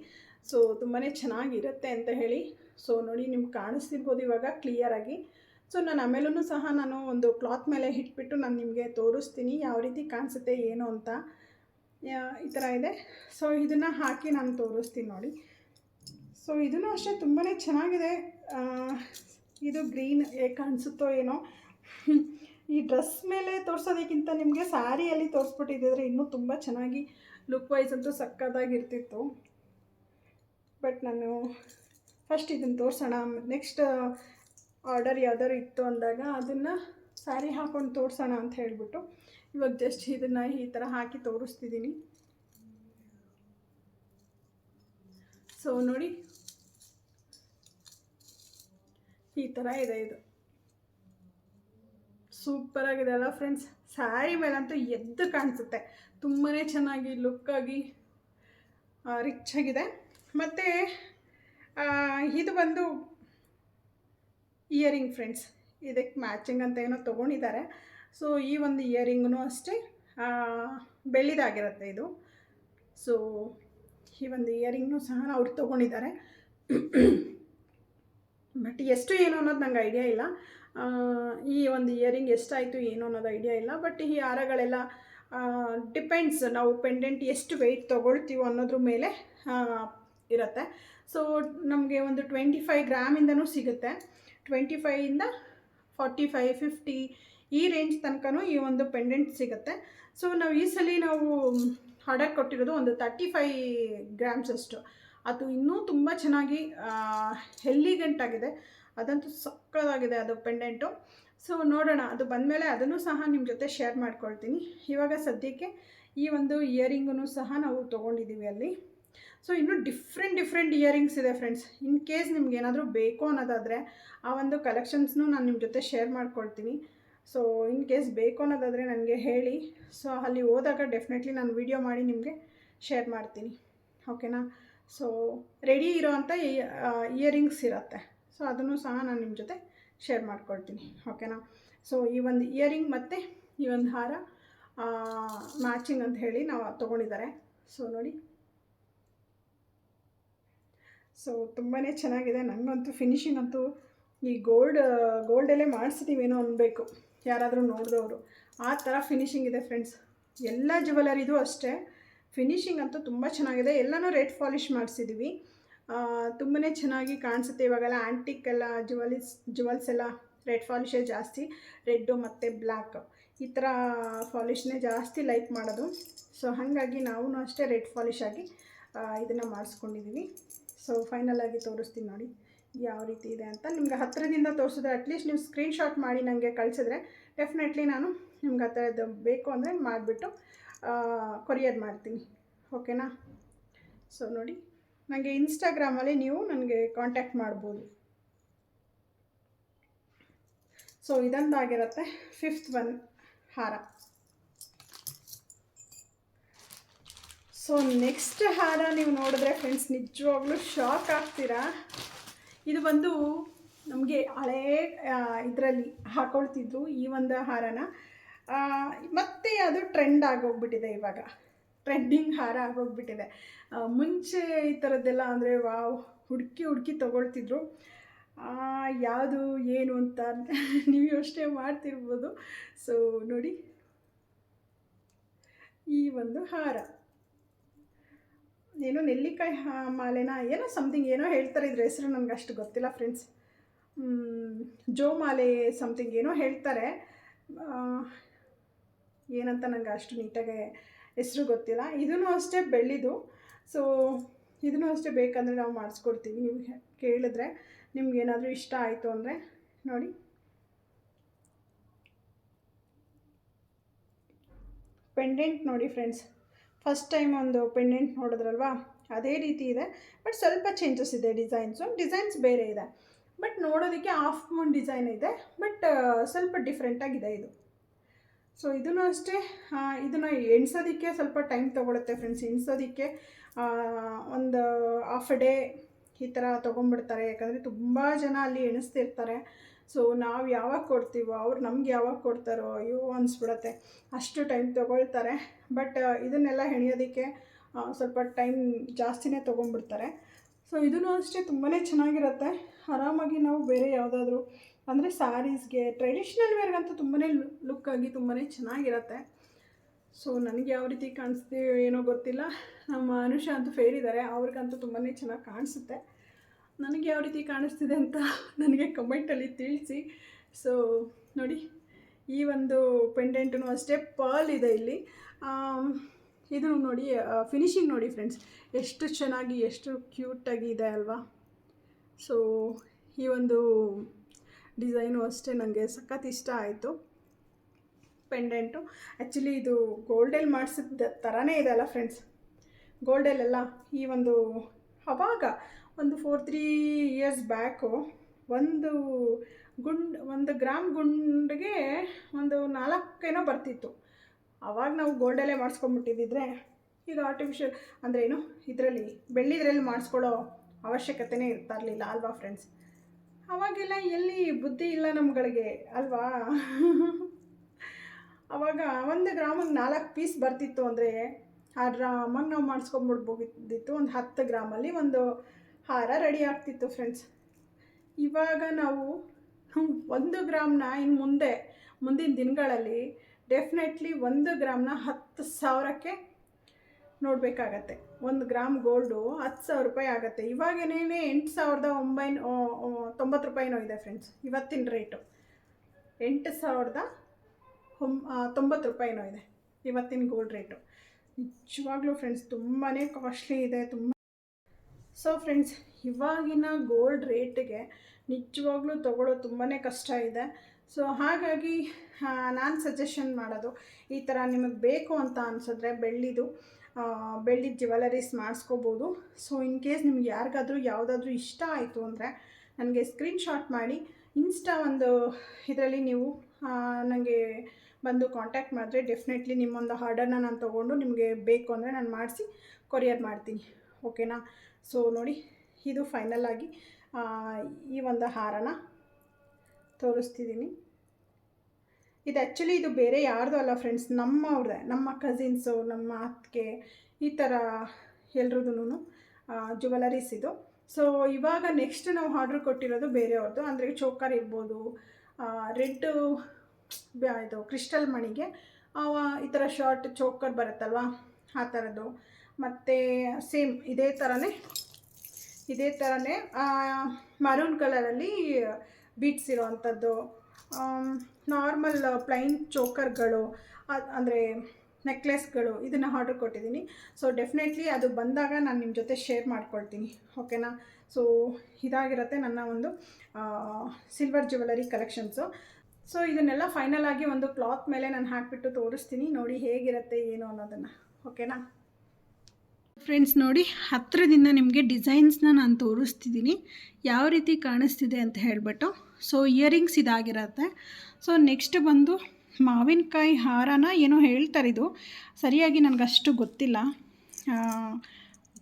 ಸೊ ತುಂಬಾ ಚೆನ್ನಾಗಿರುತ್ತೆ ಅಂತ ಹೇಳಿ. ಸೊ ನೋಡಿ, ನಿಮ್ಗೆ ಕಾಣಿಸ್ತಿರ್ಬೋದು ಇವಾಗ ಕ್ಲಿಯರಾಗಿ ಸೊ ನಾನು ಆಮೇಲೂ ಸಹ ನಾನು ಒಂದು ಕ್ಲಾತ್ ಮೇಲೆ ಇಟ್ಬಿಟ್ಟು ನಾನು ನಿಮಗೆ ತೋರಿಸ್ತೀನಿ ಯಾವ ರೀತಿ ಕಾಣಿಸುತ್ತೆ ಏನು ಅಂತ. ಈ ಥರ ಇದೆ. ಸೊ ಇದನ್ನು ಹಾಕಿ ನಾನು ತೋರಿಸ್ತೀನಿ ನೋಡಿ. ಸೊ ಇದನ್ನು ಅಷ್ಟೇ ತುಂಬಾ ಚೆನ್ನಾಗಿದೆ. ಇದು ಗ್ರೀನ್ ಕಾಣಿಸುತ್ತೋ ಏನೋ. ಈ ಡ್ರೆಸ್ ಮೇಲೆ ತೋರಿಸೋದಕ್ಕಿಂತ ನಿಮಗೆ ಸ್ಯಾರಿಯಲ್ಲಿ ತೋರಿಸ್ಬಿಟ್ಟಿದ್ದಿದ್ರೆ ಇನ್ನೂ ತುಂಬ ಚೆನ್ನಾಗಿ ಲುಕ್ ವೈಸ್ ಅಂತೂ ಸಕ್ಕದಾಗಿರ್ತಿತ್ತು ಬಟ್ ನಾನು ಫಸ್ಟ್ ಇದನ್ನು ತೋರಿಸೋಣ. ನೆಕ್ಸ್ಟ್ ಆರ್ಡರ್ ಯಾವ್ದಾದ್ರು ಇತ್ತು ಅಂದಾಗ ಅದನ್ನು ಸ್ಯಾರಿ ಹಾಕೊಂಡು ತೋರಿಸೋಣ ಅಂತ ಹೇಳಿಬಿಟ್ಟು ಇವಾಗ ಜಸ್ಟ್ ಇದನ್ನು ಈ ಥರ ಹಾಕಿ ತೋರಿಸ್ತಿದ್ದೀನಿ ಸೊ ನೋಡಿ. ಈ ಥರ ಇದೆ ಇದು. ಸೂಪರ್ ಆಗಿದೆ ಅಲ್ಲ ಫ್ರೆಂಡ್ಸ್ ಸ್ಯಾರಿ ಮೇಲಂತೂ ಎದ್ದು ಕಾಣಿಸುತ್ತೆ. ತುಂಬಾ ಚೆನ್ನಾಗಿ ಲುಕ್ಕಾಗಿ ರಿಚ್ ಆಗಿದೆ. ಮತ್ತು ಇದು ಬಂದು ಇಯರಿಂಗ್ ಫ್ರೆಂಡ್ಸ್. ಇದಕ್ಕೆ ಮ್ಯಾಚಿಂಗ್ ಅಂತ ಏನೋ ತೊಗೊಂಡಿದ್ದಾರೆ. ಸೊ, ಈ ಒಂದು ಇಯರಿಂಗೂ ಅಷ್ಟೇ ಬೆಳ್ಳಿದಾಗಿರುತ್ತೆ ಇದು. ಸೊ, ಈ ಒಂದು ಇಯರಿಂಗ್ನು ಸಹ ಅವ್ರು ತೊಗೊಂಡಿದ್ದಾರೆ. ಬಟ್ ಎಷ್ಟು ಏನು ಅನ್ನೋದು ನಂಗೆ ಐಡಿಯಾ ಇಲ್ಲ. ಈ ಒಂದು ಇಯರಿಂಗ್ ಎಷ್ಟಾಯಿತು ಏನು ಅನ್ನೋದು ಐಡಿಯಾ ಇಲ್ಲ. ಬಟ್ ಈ ಹಾರಗಳೆಲ್ಲ ಡಿಪೆಂಡ್ಸ್ ನಾವು ಪೆಂಡೆಂಟ್ ಎಷ್ಟು ವೆಯ್ಟ್ ತೊಗೊಳ್ತೀವೋ ಅನ್ನೋದ್ರ ಮೇಲೆ ಇರುತ್ತೆ. ಸೊ, ನಮಗೆ ಒಂದು ಟ್ವೆಂಟಿ ಫೈವ್ ಗ್ರಾಮಿಂದನೂ ಸಿಗುತ್ತೆ. ಟ್ವೆಂಟಿ ಫೈಯಿಂದ ಫಾರ್ಟಿ ಫೈವ್ ಫಿಫ್ಟಿ ಈ ರೇಂಜ್ ತನಕನೂ ಈ ಒಂದು ಪೆಂಡೆಂಟ್ ಸಿಗುತ್ತೆ. ಸೊ ನಾವು ಈ ಸಲ ನಾವು ಆರ್ಡರ್ ಕೊಟ್ಟಿರೋದು ಒಂದು ತರ್ಟಿ ಫೈ ಗ್ರಾಮ್ಸ್ ಅಷ್ಟು. ಅದು ಇನ್ನೂ ತುಂಬ ಚೆನ್ನಾಗಿ ಹೆಲ್ಲಿಗಂಟಾಗಿದೆ ಅದಂತೂ ಸಕ್ಕದಾಗಿದೆ ಅದು ಪೆಂಡೆಂಟು ಸೊ ನೋಡೋಣ. ಅದು ಬಂದಮೇಲೆ ಅದನ್ನು ಸಹ ನಿಮ್ಮ ಜೊತೆ ಶೇರ್ ಮಾಡ್ಕೊಳ್ತೀನಿ. ಇವಾಗ ಸದ್ಯಕ್ಕೆ ಈ ಒಂದು ಇಯರಿಂಗನ್ನು ಸಹ ನಾವು ತೊಗೊಂಡಿದ್ದೀವಿ ಅಲ್ಲಿ. ಸೊ ಇನ್ನೂ ಡಿಫ್ರೆಂಟ್ ಡಿಫ್ರೆಂಟ್ ಇಯರಿಂಗ್ಸ್ ಇದೆ ಫ್ರೆಂಡ್ಸ್ ಇನ್ ಕೇಸ್ ನಿಮ್ಗೆ ಏನಾದರೂ ಬೇಕು ಅನ್ನೋದಾದರೆ ಆ ಒಂದು ಕಲೆಕ್ಷನ್ಸ್ನು ನಾನು ನಿಮ್ಮ ಜೊತೆ ಶೇರ್ ಮಾಡ್ಕೊಳ್ತೀನಿ ಸೊ ಇನ್ ಕೇಸ್ ಬೇಕು ಅನ್ನೋದಾದರೆ ನನಗೆ ಹೇಳಿ. ಸೊ ಅಲ್ಲಿ ಹೋದಾಗ ಡೆಫಿನೆಟ್ಲಿ ನಾನು ವಿಡಿಯೋ ಮಾಡಿ ನಿಮಗೆ ಶೇರ್ ಮಾಡ್ತೀನಿ. ಓಕೆನಾ ಸೊ ರೆಡಿ ಇರೋವಂಥ ಇಯರಿಂಗ್ಸ್ ಇರುತ್ತೆ. ಸೊ ಅದನ್ನು ಸಹ ನಾನು ನಿಮ್ಮ ಜೊತೆ ಶೇರ್ ಮಾಡ್ಕೊಳ್ತೀನಿ ಓಕೆನಾ ಸೊ ಈ ಒಂದು ಇಯರಿಂಗ್ ಮತ್ತು ಈ ಒಂದು ಹಾರ ಮ್ಯಾಚಿಂಗ್ ಅಂತ ಹೇಳಿ ನಾವು ತೊಗೊಂಡಿದ್ದಾರೆ ಸೊ ನೋಡಿ. ಸೊ ತುಂಬಾ ಚೆನ್ನಾಗಿದೆ. ನನಗಂತೂ ಫಿನಿಶಿಂಗ್ ಅಂತೂ ಈ ಗೋಲ್ಡ್ ಗೋಲ್ಡಲ್ಲೇ ಮಾಡಿಸಿದ್ದೀವೇನೋ ಅನ್ನಬೇಕು ಯಾರಾದರೂ ನೋಡಿದವರು. ಆ ಥರ ಫಿನಿಶಿಂಗ್ ಇದೆ ಫ್ರೆಂಡ್ಸ್ ಎಲ್ಲ ಜುವೆಲರಿದು ಅಷ್ಟೇ. ಫಿನಿಶಿಂಗ್ ಅಂತೂ ತುಂಬ ಚೆನ್ನಾಗಿದೆ. ಎಲ್ಲನೂ ರೆಡ್ ಪಾಲಿಷ್ ಮಾಡಿಸಿದ್ದೀವಿ ತುಂಬಾ ಚೆನ್ನಾಗಿ ಕಾಣಿಸುತ್ತೆ ಇವಾಗೆಲ್ಲ ಆ್ಯಂಟಿಕ್ ಎಲ್ಲ ಜುವೆಲಿಸ್ ಜುವೆಲ್ಸ್ ಎಲ್ಲ ರೆಡ್ ಫಾಲಿಶೇ ಜಾಸ್ತಿ. ರೆಡ್ಡು ಮತ್ತು ಬ್ಲ್ಯಾಕ್ ಈ ಥರ ಫಾಲಿಶ್ನೇ ಜಾಸ್ತಿ ಲೈಕ್ ಮಾಡೋದು. ಸೊ ಹಾಗಾಗಿ ನಾವು ಅಷ್ಟೇ ರೆಡ್ ಫಾಲಿಶ್ ಇದನ್ನು ಮಾಡಿಸ್ಕೊಂಡಿದ್ದೀವಿ ಸೊ ಫೈನಲ್ ಆಗಿ ತೋರಿಸ್ತೀನಿ ನೋಡಿ ಯಾವ ರೀತಿ ಇದೆ ಅಂತ. ನಿಮ್ಗೆ ಹತ್ತಿರದಿಂದ ತೋರಿಸಿದ್ರೆ ಅಟ್ಲೀಸ್ಟ್ ನೀವು ಸ್ಕ್ರೀನ್ಶಾಟ್ ಮಾಡಿ ನನಗೆ ಕಳಿಸಿದ್ರೆ ಡೆಫಿನೆಟ್ಲಿ ನಾನು ನಿಮ್ಗೆ ಆ ಥರದ್ದು ಬೇಕು ಅಂದರೆ ಮಾಡಿಬಿಟ್ಟು ಕೊರಿಯರ್ ಮಾಡ್ತೀನಿ. ಓಕೆನಾ ಸೊ ನೋಡಿ ನನಗೆ ಇನ್ಸ್ಟಾಗ್ರಾಮಲ್ಲಿ ನೀವು ನನಗೆ ಕಾಂಟ್ಯಾಕ್ಟ್ ಮಾಡ್ಬೋದು. ಸೊ ಇದೊಂದಾಗಿರುತ್ತೆ ಫಿಫ್ತ್ ಒನ್ ಹಾರ. ಸೊ ನೆಕ್ಸ್ಟ್ ಹಾರ ನೀವು ನೋಡಿದ್ರೆ ಫ್ರೆಂಡ್ಸ್ ನಿಜವಾಗ್ಲೂ ಶಾಕ್ ಆಗ್ತೀರಾ? ಇದು ಬಂದು ನಮಗೆ ಹಳೇ ಇದರಲ್ಲಿ ಹಾಕೊಳ್ತಿದ್ರು ಈ ಒಂದು ಹಾರನ. ಮತ್ತೆ ಅದು ಟ್ರೆಂಡ್ ಆಗೋಗ್ಬಿಟ್ಟಿದೆ ಇವಾಗ. ಟ್ರೆಂಡಿಂಗ್ ಹಾರ ಆಗೋಗ್ಬಿಟ್ಟಿದೆ. ಮುಂಚೆ ಈ ಥರದ್ದೆಲ್ಲ ಅಂದರೆ ವಾವ್, ಹುಡುಕಿ ಹುಡುಕಿ ತೊಗೊಳ್ತಿದ್ರು. ಯಾವುದು, ಏನು ಅಂತ [LAUGHS] ನೀವು ಯೋಚನೆ ಮಾಡ್ತಿರ್ಬೋದು. ಸೊ ನೋಡಿ. ಈ ಒಂದು ಹಾರ. ಏನೋ ನೆಲ್ಲಿಕಾಯಿ ಮಾಲೆನ, ಏನೋ ಸಮಥಿಂಗ್ ಏನೋ ಹೇಳ್ತಾರೆ ಇದ್ರ ಹೆಸರು ನನಗೆ ಅಷ್ಟು ಗೊತ್ತಿಲ್ಲ ಫ್ರೆಂಡ್ಸ್ ಜೋ ಮಾಲೆ ಸಮಥಿಂಗ್ ಏನೋ ಹೇಳ್ತಾರೆ. ಏನಂತ ನನಗೆ ಅಷ್ಟು ನೀಟಾಗಿ ಹೆಸರು ಗೊತ್ತಿಲ್ಲ. ಇದೂ ಅಷ್ಟೇ ಬೆಳ್ಳಿದು. ಸೊ ಇದನ್ನು ಅಷ್ಟೇ ಬೇಕಂದರೆ ನಾವು ಮಾಡಿಸ್ಕೊಡ್ತೀವಿ. ನೀವು ಕೇಳಿದ್ರೆ ನಿಮ್ಗೆ ಏನಾದರೂ ಇಷ್ಟ ಆಯಿತು ಅಂದರೆ ನೋಡಿ. ಪೆಂಡೆಂಟ್ ನೋಡಿ ಫ್ರೆಂಡ್ಸ್ ಫಸ್ಟ್ ಟೈಮ್ ಒಂದು ಪೆಂಡೆಂಟ್ ನೋಡಿದ್ರಲ್ವಾ? ಅದೇ ರೀತಿ ಇದೆ. ಬಟ್ ಸ್ವಲ್ಪ ಚೇಂಜಸ್ ಇದೆ ಡಿಸೈನ್ಸು ಡಿಸೈನ್ಸ್ ಬೇರೆ ಇದೆ. ಬಟ್ ನೋಡೋದಕ್ಕೆ ಹಾಫ್ ಮೂನ್ ಡಿಸೈನ್ ಇದೆ. ಬಟ್ ಸ್ವಲ್ಪ ಡಿಫ್ರೆಂಟಾಗಿದೆ ಇದು. ಸೊ ಇದನ್ನು ಅಷ್ಟೇ ಇದನ್ನು ಎಣ್ಸೋದಕ್ಕೆ ಸ್ವಲ್ಪ ಟೈಮ್ ತೊಗೊಳುತ್ತೆ ಫ್ರೆಂಡ್ಸ್ ಎಣ್ಸೋದಕ್ಕೆ ಒಂದು ಹಾಫ್ ಡೇ ಈ ಥರ ತೊಗೊಂಡ್ಬಿಡ್ತಾರೆ. ಯಾಕಂದರೆ ತುಂಬ ಜನ ಅಲ್ಲಿ ಎಣಿಸ್ತಿರ್ತಾರೆ. ಸೊ ನಾವು ಯಾವಾಗ ಕೊಡ್ತೀವೋ, ಅವ್ರು ನಮ್ಗೆ ಯಾವಾಗ ಕೊಡ್ತಾರೋ, ಅಯ್ಯೋ ಅನಿಸ್ಬಿಡತ್ತೆ. ಅಷ್ಟು ಟೈಮ್ ತೊಗೊಳ್ತಾರೆ. ಬಟ್ ಇದನ್ನೆಲ್ಲ ಹೆಣಿಯೋದಕ್ಕೆ ಸ್ವಲ್ಪ ಟೈಮ್ ಜಾಸ್ತಿನೇ ತೊಗೊಂಡ್ಬಿಡ್ತಾರೆ. ಸೊ ಇದೂ ಅಷ್ಟೇ ತುಂಬಾ ಚೆನ್ನಾಗಿರುತ್ತೆ. ಆರಾಮಾಗಿ ನಾವು ಬೇರೆ ಯಾವುದಾದ್ರೂ, ಅಂದರೆ ಸ್ಯಾರೀಸ್ಗೆ ಟ್ರೆಡಿಷ್ನಲ್ ವೇರ್ಗಂತೂ ತುಂಬಾ ಲುಕ್ಕಾಗಿ ತುಂಬಾ ಚೆನ್ನಾಗಿರುತ್ತೆ. ಸೊ ನನಗೆ ಯಾವ ರೀತಿ ಕಾಣಿಸ್ತೀವಿ ಏನೋ ಗೊತ್ತಿಲ್ಲ. ನಮ್ಮ ಅನುಷಾ ಅಂತೂ ಫೇರ್ ಇದ್ದಾರೆ ಅವ್ರಿಗಂತೂ ತುಂಬಾ ಚೆನ್ನಾಗಿ ಕಾಣಿಸುತ್ತೆ. ನನಗೆ ಯಾವ ರೀತಿ ಕಾಣಿಸ್ತಿದೆ ಅಂತ [LAUGHS] ನನಗೆ ಕಮೆಂಟಲ್ಲಿ ತಿಳಿಸಿ. ಸೊ ನೋಡಿ, ಈ ಒಂದು ಪೆಂಡೆಂಟು ಅಷ್ಟೇ ಪರ್ಲ್ ಇದೆ ಇಲ್ಲಿ. ಇದು ನೋಡಿ ಫಿನಿಶಿಂಗ್ ನೋಡಿ ಫ್ರೆಂಡ್ಸ್ ಎಷ್ಟು ಚೆನ್ನಾಗಿ, ಎಷ್ಟು ಕ್ಯೂಟಾಗಿ ಇದೆ ಅಲ್ವಾ? ಸೊ ಈ ಒಂದು ಡಿಸೈನು ಅಷ್ಟೇ ನನಗೆ ಸಖತ್ ಇಷ್ಟ ಆಯಿತು. ಪೆಂಡೆಂಟು ಆ್ಯಕ್ಚುಲಿ ಇದು ಗೋಲ್ಡಲ್ಲಿ ಮಾಡಿಸಿದ ಥರನೇ ಇದೆ ಅಲ್ಲ ಫ್ರೆಂಡ್ಸ್ ಗೋಲ್ಡಲ್ಲೆಲ್ಲ ಈ ಒಂದು ಅವಾಗ, ಒಂದು ಫೋರ್ ತ್ರೀ ಇಯರ್ಸ್ ಬ್ಯಾಕು ಒಂದು ಗುಂಡ್, ಒಂದು ಗ್ರಾಮ್ ಗುಂಡಿಗೆ ಒಂದು ನಾಲ್ಕೇನೋ ಬರ್ತಿತ್ತು. ಆವಾಗ ನಾವು ಗೋಲ್ಡಲ್ಲೇ ಮಾಡಿಸ್ಕೊಂಬಿಟ್ಟಿದ್ದಿದ್ರೆ ಈಗ ಆರ್ಟಿಫಿಷಿಯಲ್ ಅಂದರೆ ಏನು? ಇದರಲ್ಲಿ, ಬೆಳ್ಳಿದ್ರಲ್ಲಿ ಮಾಡಿಸ್ಕೊಳ್ಳೋ ಅವಶ್ಯಕತೆನೇ ಇರ್ತಾ ಇರಲಿಲ್ಲ ಅಲ್ವಾ ಫ್ರೆಂಡ್ಸ್ ಅವಾಗೆಲ್ಲ ಎಲ್ಲಿ ಬುದ್ಧಿ ಇಲ್ಲ ನಮ್ಗಳಿಗೆ, ಅಲ್ವಾ? ಅವಾಗ ಒಂದು ಗ್ರಾಮಿಗೆ ನಾಲ್ಕು ಪೀಸ್ ಬರ್ತಿತ್ತು ಅಂದರೆ ಆ ಆರಾಮಾಗಿ ನಾವು ಮಾಡಿಸ್ಕೊಂಬಿಡ್ಬೋದಿತ್ತು ಒಂದು ಹತ್ತು ಗ್ರಾಮಲ್ಲಿ ಒಂದು ಹಾರ ರೆಡಿ ಆಗ್ತಿತ್ತು ಫ್ರೆಂಡ್ಸ್ ಇವಾಗ ನಾವು ಒಂದು ಗ್ರಾಮ್ನ ಇನ್ನು ಮುಂದೆ, ಮುಂದಿನ ದಿನಗಳಲ್ಲಿ ಡೆಫಿನೆಟ್ಲಿ ಒಂದು ಗ್ರಾಮ್ನ ಹತ್ತು ಸಾವಿರಕ್ಕೆ ನೋಡಬೇಕಾಗತ್ತೆ. ಒಂದು ಗ್ರಾಮ್ ಗೋಲ್ಡು ಹತ್ತು ಸಾವಿರ ರೂಪಾಯಿ ಆಗುತ್ತೆ. ಇವಾಗೇನೇ ಎಂಟು ಸಾವಿರದ ಒಂಬೈನೂ ತೊಂಬತ್ತು ರೂಪಾಯಿನೋ ಇದೆ ಫ್ರೆಂಡ್ಸ್ ಇವತ್ತಿನ ರೇಟು ಎಂಟು ಸಾವಿರದ ಒಂ ತೊಂಬತ್ತು ರೂಪಾಯಿನೋ ಇದೆ. ಇವತ್ತಿನ ಗೋಲ್ಡ್ ರೇಟು ನಿಜವಾಗ್ಲೂ ಫ್ರೆಂಡ್ಸ್ ತುಂಬಾ ಕಾಸ್ಟ್ಲಿ ಇದೆ, ತುಂಬ ಸೊ ಫ್ರೆಂಡ್ಸ್ ಇವಾಗಿನ ಗೋಲ್ಡ್ ರೇಟಿಗೆ ನಿಜವಾಗ್ಲೂ ತೊಗೊಳ್ಳೋದು ತುಂಬಾ ಕಷ್ಟ ಇದೆ. ಸೊ ಹಾಗಾಗಿ ನಾನು ಸಜೆಷನ್ ಮಾಡೋದು, ಈ ಥರ ನಿಮಗೆ ಬೇಕು ಅಂತ ಅನಿಸಿದ್ರೆ ಬೆಳ್ಳಿದು ಬೆಳ್ಳಿ ಜ್ಯುವೆಲರೀಸ್ ಮಾಡಿಸ್ಕೋಬೋದು. ಸೊ ಇನ್ ಕೇಸ್ ನಿಮ್ಗೆ ಯಾರಿಗಾದರೂ ಯಾವುದಾದ್ರೂ ಇಷ್ಟ ಆಯಿತು ಅಂದರೆ ನನಗೆ ಸ್ಕ್ರೀನ್ಶಾಟ್ ಮಾಡಿ ಇನ್ಸ್ಟಾ ಒಂದು ಇದರಲ್ಲಿ ನೀವು ನನಗೆ ಬಂದು ಕಾಂಟ್ಯಾಕ್ಟ್ ಮಾಡಿದ್ರೆ ಡೆಫಿನೆಟ್ಲಿ ನಿಮ್ಮೊಂದು ಆರ್ಡರ್ನ ನಾನು ತೊಗೊಂಡು ನಿಮಗೆ ಬೇಕು ಅಂದರೆ ನಾನು ಮಾಡಿಸಿ ಕೊರಿಯರ್ ಮಾಡ್ತೀನಿ. ಓಕೆನಾ ಸೊ ನೋಡಿ, ಇದು ಫೈನಲ್ ಆಗಿ ಈ ಒಂದು ಹಾರನ ತೋರಿಸ್ತಿದ್ದೀನಿ ಇದು ಆ್ಯಕ್ಚುಲಿ ಇದು ಬೇರೆ ಯಾರ್ದು ಅಲ್ಲ ಫ್ರೆಂಡ್ಸ್ ನಮ್ಮ ನಮ್ಮ ಕಸಿನ್ಸು ನಮ್ಮ ಅತ್ತಿಗೆ ಈ ಥರ ಎಲ್ರದ್ದು ಜುವೆಲರೀಸ್ ಇದು. ಸೊ ಇವಾಗ ನೆಕ್ಸ್ಟ್ ನಾವು ಆರ್ಡ್ರ್ ಕೊಟ್ಟಿರೋದು ಬೇರೆಯವ್ರದ್ದು ಅಂದರೆ ಚೋಕರ್ ಇರ್ಬೋದು ರೆಡ್ ಇದು ಕ್ರಿಸ್ಟಲ್ ಮಣಿಗೆ ಈ ಥರ ಶಾರ್ಟ್ ಚೋಕರ್ ಬರುತ್ತಲ್ವ, ಆ ಥರದ್ದು ಮತ್ತು ಸೇಮ್ ಇದೇ ಥರನೇ ಇದೇ ಥರನೇ ಮರೂನ್ ಕಲರಲ್ಲಿ ಬೀಟ್ಸ್ ಇರೋವಂಥದ್ದು ನಾರ್ಮಲ್ ಪ್ಲೈನ್ ಚೋಕರ್ಗಳು ಅಂದರೆ ನೆಕ್ಲೆಸ್ಗಳು ಇದನ್ನು ಆರ್ಡ್ರ್ ಕೊಟ್ಟಿದ್ದೀನಿ. ಸೊ ಡೆಫಿನೆಟ್ಲಿ ಅದು ಬಂದಾಗ ನಾನು ನಿಮ್ಮ ಜೊತೆ ಶೇರ್ ಮಾಡ್ಕೊಳ್ತೀನಿ ಓಕೆನಾ ಸೊ ಇದಾಗಿರುತ್ತೆ ನನ್ನ ಒಂದು ಸಿಲ್ವರ್ ಜ್ಯುವೆಲರಿ ಕಲೆಕ್ಷನ್ಸು ಸೊ ಇದನ್ನೆಲ್ಲ ಫೈನಲ್ ಆಗಿ ಒಂದು ಕ್ಲಾತ್ ಮೇಲೆ ನಾನು ಹಾಕಿಬಿಟ್ಟು ತೋರಿಸ್ತೀನಿ. ನೋಡಿ ಹೇಗಿರುತ್ತೆ, ಏನು ಅನ್ನೋದನ್ನು ಓಕೆನಾ ಫ್ರೆಂಡ್ಸ್ ನೋಡಿ ಹತ್ತಿರದಿಂದ ನಿಮಗೆ ಡಿಸೈನ್ಸ್ನ ನಾನು ತೋರಿಸ್ತಿದ್ದೀನಿ. ಯಾವ ರೀತಿ ಕಾಣಿಸ್ತಿದೆ ಅಂತ ಹೇಳಿಬಿಟ್ಟು. ಸೊ ಇಯರಿಂಗ್ಸ್ ಇದಾಗಿರುತ್ತೆ. ಸೊ ನೆಕ್ಸ್ಟ್ ಬಂದು ಮಾವಿನಕಾಯಿ ಹಾರನ ಏನೋ ಹೇಳ್ತಾರೆ ಇದು. ಸರಿಯಾಗಿ ನನಗಷ್ಟು ಗೊತ್ತಿಲ್ಲ.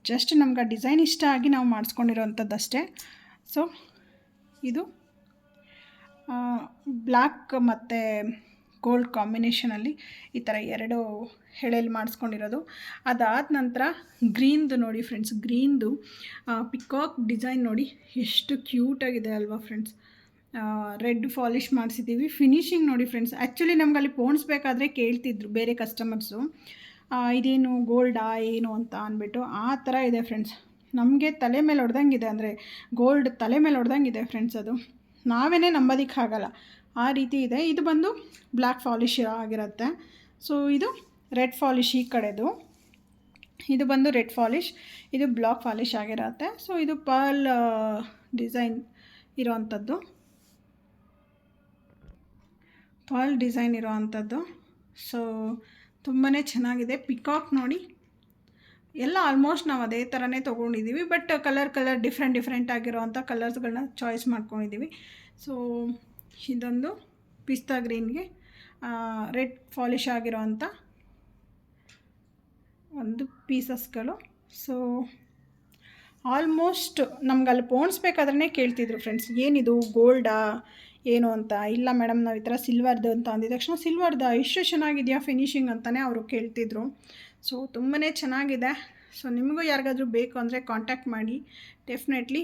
ಜಸ್ಟ್ ನಮ್ಗೆ ಆ ಡಿಸೈನ್ ಇಷ್ಟ ಆಗಿ ನಾವು ಮಾಡಿಸ್ಕೊಂಡಿರೋವಂಥದ್ದು ಅಷ್ಟೇ ಸೊ ಇದು ಬ್ಲ್ಯಾಕ್ ಮತ್ತು ಗೋಲ್ಡ್ ಕಾಂಬಿನೇಷನಲ್ಲಿ ಈ ಥರ ಎರಡು ಹೆಳೆಯಲ್ಲಿ ಮಾಡಿಸ್ಕೊಂಡಿರೋದು. ಅದಾದ ನಂತರ ಗ್ರೀನ್ದು ನೋಡಿ ಫ್ರೆಂಡ್ಸ್ ಗ್ರೀನ್ದು ಪಿಕಾಕ್ ಡಿಸೈನ್ ನೋಡಿ ಎಷ್ಟು ಕ್ಯೂಟಾಗಿದೆ ಅಲ್ವಾ ಫ್ರೆಂಡ್ಸ್ ರೆಡ್ ಫಾಲಿಶ್ ಮಾಡಿಸಿದ್ದೀವಿ ಫಿನಿಶಿಂಗ್ ನೋಡಿ ಫ್ರೆಂಡ್ಸ್ ಆ್ಯಕ್ಚುಲಿ ನಮ್ಗೆ ಅಲ್ಲಿ ಪೋಣಿಸ್ಬೇಕಾದ್ರೆ ಕೇಳ್ತಿದ್ರು ಬೇರೆ ಕಸ್ಟಮರ್ಸು ಇದೇನು ಗೋಲ್ಡಾ ಏನು ಅಂತ ಅಂದ್ಬಿಟ್ಟು ಆ ಥರ ಇದೆ ಫ್ರೆಂಡ್ಸ್ ನಮಗೆ ತಲೆ ಮೇಲೆ ಹೊಡೆದಂಗಿದೆ ಅಂದರೆ ಗೋಲ್ಡ್ ತಲೆ ಮೇಲೆ ಹೊಡೆದಂಗಿದೆ ಫ್ರೆಂಡ್ಸ್ ಅದು. ನಾವೇ ನಂಬೋದಕ್ಕಾಗಲ್ಲ ಆ ರೀತಿ ಇದೆ. ಇದು ಬಂದು ಬ್ಲ್ಯಾಕ್ ಫಾಲಿಶ್ ಆಗಿರುತ್ತೆ. ಸೊ ಇದು ರೆಡ್ ಫಾಲಿಶ್ ಈ ಕಡೆದು. ಇದು ಬಂದು ರೆಡ್ ಫಾಲಿಶ್ ಇದು ಬ್ಲಾಕ್ ಫಾಲಿಶ್ ಆಗಿರುತ್ತೆ. ಸೊ ಇದು ಪರ್ಲ್ ಡಿಸೈನ್ ಇರೋವಂಥದ್ದು ಪರ್ಲ್ ಡಿಸೈನ್ ಇರೋವಂಥದ್ದು ಸೊ ತುಂಬಾ ಚೆನ್ನಾಗಿದೆ. ಪಿಕಾಕ್ ನೋಡಿ. ಎಲ್ಲ ಆಲ್ಮೋಸ್ಟ್ ನಾವು ಅದೇ ಥರನೇ ತೊಗೊಂಡಿದ್ದೀವಿ but colour colour different different ಆಗಿರೋವಂಥ ಕಲರ್ಸ್ಗಳನ್ನ ಚಾಯ್ಸ್ ಮಾಡ್ಕೊಂಡಿದ್ದೀವಿ ಸೊ ಇದೊಂದು ಪಿಸ್ತಾ ಗ್ರೀನ್ಗೆ ರೆಡ್ ಫಾಲಿಶ್ ಆಗಿರೋವಂಥ ಒಂದು ಪೀಸಸ್ಗಳು ಸೊ ಆಲ್ಮೋಸ್ಟ್ ನಮ್ಗೆ ಅಲ್ಲಿ ಪೋಣಿಸ್ಬೇಕಾದ್ರೆ ಕೇಳ್ತಿದ್ರು ಫ್ರೆಂಡ್ಸ್ ಏನಿದು? ಗೋಲ್ಡಾ ಏನು ಅಂತ? ಇಲ್ಲ ಮೇಡಮ್, ನಾವು ಈ ಥರ ಸಿಲ್ವರ್ದು ಅಂತ ಅಂದಿದ. ತಕ್ಷಣ ಸಿಲ್ವರ್ದು ಇಷ್ಟು ಚೆನ್ನಾಗಿದೆಯಾ ಫಿನಿಶಿಂಗ್ ಅಂತಲೇ ಅವರು ಕೇಳ್ತಿದ್ರು. ಸೊ ತುಂಬಾ ಚೆನ್ನಾಗಿದೆ. ಸೊ, ನಿಮಗೂ ಯಾರಿಗಾದರೂ ಬೇಕು ಅಂದರೆ ಕಾಂಟ್ಯಾಕ್ಟ್ ಮಾಡಿ. ಡೆಫಿನೆಟ್ಲಿ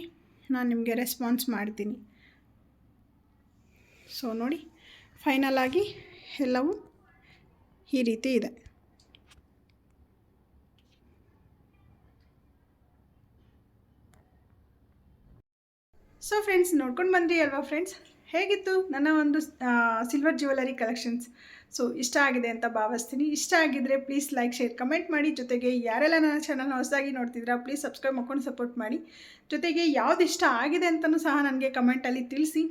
ನಾನು ನಿಮಗೆ ರೆಸ್ಪಾನ್ಸ್ ಮಾಡ್ತೀನಿ. ಸೊ, ನೋಡಿ ಫೈನಲ್ ಆಗಿ ಎಲ್ಲವೂ ಈ ರೀತಿ ಇದೆ. ಸೊ ಫ್ರೆಂಡ್ಸ್ ನೋಡ್ಕೊಂಡು ಬಂದ್ರಿ ಅಲ್ವಾ ಫ್ರೆಂಡ್ಸ್ ಹೇಗಿತ್ತು ನನ್ನ ಒಂದು ಸಿಲ್ವರ್ ಜ್ಯುವೆಲರಿ ಕಲೆಕ್ಷನ್ಸ್ ಸೊ ಇಷ್ಟ ಆಗಿದೆ ಅಂತ ಭಾವಿಸ್ತೀನಿ. ಇಷ್ಟ ಆಗಿದ್ದರೆ ಪ್ಲೀಸ್ ಲೈಕ್ ಶೇರ್ ಕಮೆಂಟ್ ಮಾಡಿ. ಜೊತೆಗೆ ಯಾರೆಲ್ಲ ನನ್ನ ಚಾನಲ್ನ ಹೊಸದಾಗಿ ನೋಡ್ತಿದ್ದೀರಾ ಪ್ಲೀಸ್ ಸಬ್ಸ್ಕ್ರೈಬ್ ಮಾಡ್ಕೊಂಡು ಸಪೋರ್ಟ್ ಮಾಡಿ. ಜೊತೆಗೆ ಯಾವ್ದು ಇಷ್ಟ ಆಗಿದೆ ಅಂತಲೂ ಸಹ ನನಗೆ ಕಮೆಂಟಲ್ಲಿ ತಿಳಿಸಿ.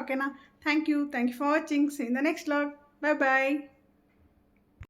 ಓಕೆನಾ thank you thank you for watching in the next vlog bye bye